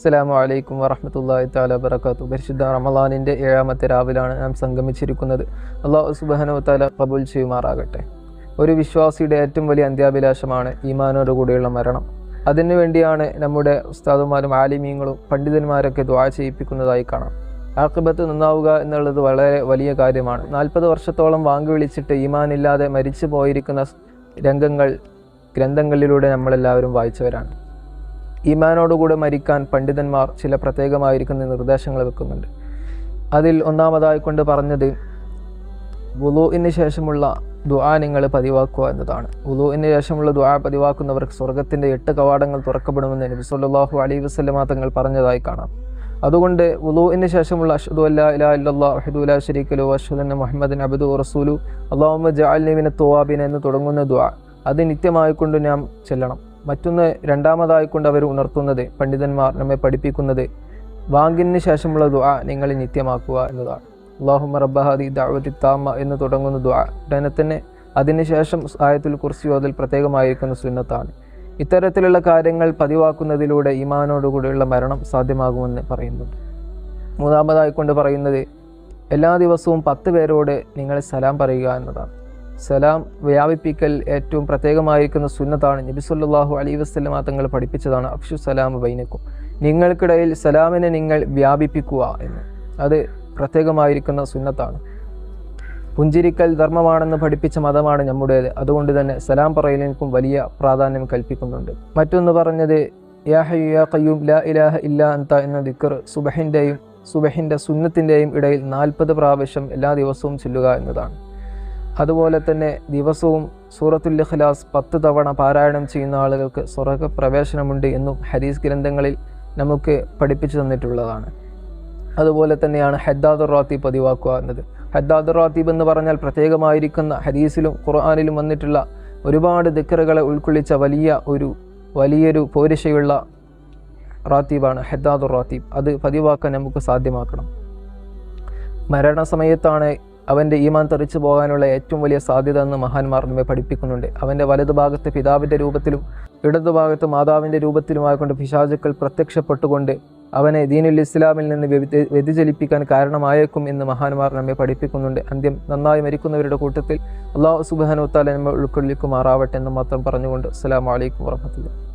അസ്സലാമു അലൈക്കും വറഹമത്തല്ലാഹി താല വബറകാത്തു പരിശുദ്ധ റമലാനിന്റെ ഏഴാമത്തെ രാവിലാണ് നാം സംഗമിച്ചിരിക്കുന്നത്. അള്ളാഹു സുബാനു താല കബുൽ ചെയ്യുമാറാകട്ടെ. ഒരു വിശ്വാസിയുടെ ഏറ്റവും വലിയ അന്ത്യാഭിലാഷമാണ് ഈമാനോട് കൂടിയുള്ള മരണം. അതിനുവേണ്ടിയാണ് നമ്മുടെ ഉസ്താദുമാരും ആലിമീങ്ങളും പണ്ഡിതന്മാരൊക്കെ ദ്വാ ചെയ്യിപ്പിക്കുന്നതായി കാണാം. ആക്കിബത്ത് നന്നാവുക എന്നുള്ളത് വളരെ വലിയ കാര്യമാണ്. നാൽപ്പത് വർഷത്തോളം വാങ്ങി വിളിച്ചിട്ട് ഈമാനില്ലാതെ മരിച്ചു പോയിരിക്കുന്ന രംഗങ്ങൾ ഗ്രന്ഥങ്ങളിലൂടെ നമ്മളെല്ലാവരും വായിച്ചവരാണ്. ഈമാനോടുകൂടെ മരിക്കാൻ പണ്ഡിതന്മാർ ചില പ്രത്യേകമായിരിക്കുന്ന നിർദ്ദേശങ്ങൾ വെക്കുന്നുണ്ട്. അതിൽ ഒന്നാമതായി കൊണ്ട് പറഞ്ഞത് വുലുവിന് ശേഷമുള്ള ദുആ നിങ്ങൾ പതിവാക്കുക എന്നതാണ്. വുലുവിന് ശേഷമുള്ള ദുആ പതിവാക്കുന്നവർക്ക് സ്വർഗത്തിന്റെ എട്ട് കവാടങ്ങൾ തുറക്കപ്പെടുമെന്ന് നബി സല്ലല്ലാഹു അലൈഹി വസല്ലമ തങ്ങൾ പറഞ്ഞതായി കാണാം. അതുകൊണ്ട് വുലുവിന് ശേഷമുള്ള അഷ്ഹദു അല്ലാ ഇലാഹ ഇല്ലല്ലാഹ് വഹ്ദു ലാ ശരീക ലഹു വഅഷ്ഹദു അന്ന മുഹമ്മദൻ അബ്ദു റസൂലു അല്ലാഹുമ്മ ജഅൽനി മിന തുവാബിൻ എന്ന് തുടങ്ങുന്ന ദുആ. അത് നിത്യമായിക്കൊണ്ട് നാം ചെല്ലണം. മറ്റൊന്ന് രണ്ടാമതായി കൊണ്ട് അവർ ഉണർത്തുന്നത് പണ്ഡിതന്മാർ നമ്മെ പഠിപ്പിക്കുന്നത്. വാങ്കിന് ശേഷമുള്ള ദുആ നിങ്ങൾ നിത്യമാക്കുക എന്നതാണ്. അള്ളാഹുമ റബ്ബഹാദി ദാവതി താമ എന്ന് തുടങ്ങുന്ന ദുആ ഉടനെ തന്നെ അതിനുശേഷം ആയത്തുൽ കുർസി അതിൽ പ്രത്യേകമായിരിക്കുന്ന സുന്നത്താണ്. ഇത്തരത്തിലുള്ള കാര്യങ്ങൾ പതിവാക്കുന്നതിലൂടെ ഈമാനോടുകൂടിയുള്ള മരണം സാധ്യമാകുമെന്ന് പറയുന്നുണ്ട്. മൂന്നാമതായി കൊണ്ട് പറയുന്നത് എല്ലാ ദിവസവും പത്ത് പേരോട് നിങ്ങളെ സലാം പറയുക എന്നതാണ്. സലാം വ്യാപിപ്പിക്കൽ ഏറ്റവും പ്രത്യേകമായിരിക്കുന്ന സുന്നത്താണ്. നബി സല്ലല്ലാഹു അലൈഹി വസല്ലമ തങ്ങൾ പഠിപ്പിച്ചതാണ് അഫ്ഷു സലാം ബൈനക്കും. നിങ്ങൾക്കിടയിൽ സലാമിനെ നിങ്ങൾ വ്യാപിപ്പിക്കുക എന്ന്. അത് പ്രത്യേകമായിരിക്കുന്ന സുന്നത്താണ്. പുഞ്ചിരിക്കൽ ധർമ്മമാണെന്ന് പഠിപ്പിച്ച മതമാണ് നമ്മുടേത്. അതുകൊണ്ട് തന്നെ സലാം പറയലിനും വലിയ പ്രാധാന്യം കൽപ്പിക്കുന്നുണ്ട്. മറ്റൊന്ന് പറഞ്ഞത് യാ ഹയ്യു യാ ഖയ്യൂം ലാ ഇലാഹ ഇല്ലാ അന്ത എന്ന ദിക്കർ സുബഹിന്റെയും സുബഹിന്റെ സുന്നത്തിന്റെയും ഇടയിൽ നാൽപ്പത് പ്രാവശ്യം എല്ലാ ദിവസവും ചൊല്ലുക എന്നതാണ്. അതുപോലെ തന്നെ ദിവസവും സൂറത്തുൽ ഇഖ്ലാസ് പത്ത് തവണ പാരായണം ചെയ്യുന്ന ആളുകൾക്ക് സ്വർഗ പ്രവേശനമുണ്ട് എന്നും ഹദീസ് ഗ്രന്ഥങ്ങളിൽ നമുക്ക് പഠിപ്പിച്ചു തന്നിട്ടുള്ളതാണ്. അതുപോലെ തന്നെയാണ് ഹദ്ദാദുർ റാത്തീബ് പതിവാക്കുക എന്നത്. ഹദ്ദാദുർ റാത്തീബ് എന്ന് പറഞ്ഞാൽ പ്രത്യേകമായിരിക്കുന്ന ഹദീസിലും ഖുർആാനിലും വന്നിട്ടുള്ള ഒരുപാട് ദിക്കറുകളെ ഉൾക്കൊള്ളിച്ച വലിയ ഒരു വലിയൊരു പോരിശയുള്ള റാത്തീബാണ് ഹദ്ദാദുർ റാത്തീബ്. അത് പതിവാക്കാൻ നമുക്ക് സാധ്യമാക്കണം. മരണസമയത്താണ് അവന്റെ ഈമാൻ തെറിച്ചു പോകാനുള്ള ഏറ്റവും വലിയ സാധ്യത എന്ന് മഹാന്മാർ നമ്മെ പഠിപ്പിക്കുന്നുണ്ട്. അവന്റെ വലതുഭാഗത്ത് പിതാവിന്റെ രൂപത്തിലും ഇടതുഭാഗത്ത് മാതാവിന്റെ രൂപത്തിലുമായിക്കൊണ്ട് പിശാചുക്കൾ പ്രത്യക്ഷപ്പെട്ടുകൊണ്ട് അവനെ ദീനുൽ ഇസ്ലാമിൽ നിന്ന് വ്യതി- വ്യതിചലിപ്പിക്കാൻ കാരണമായേക്കും എന്ന് മഹാന്മാർ നമ്മെ പഠിപ്പിക്കുന്നുണ്ട്. അന്ത്യം നന്നായി മരിക്കുന്നവരുടെ കൂട്ടത്തിൽ അള്ളാഹു സുബാനു താല നമ്മെ ഉൾക്കൊള്ളിക്കുമാറാവട്ടെ എന്ന് മാത്രം പറഞ്ഞുകൊണ്ട് അസ്സാം വലൈക്കും വറഹമത്തുള്ള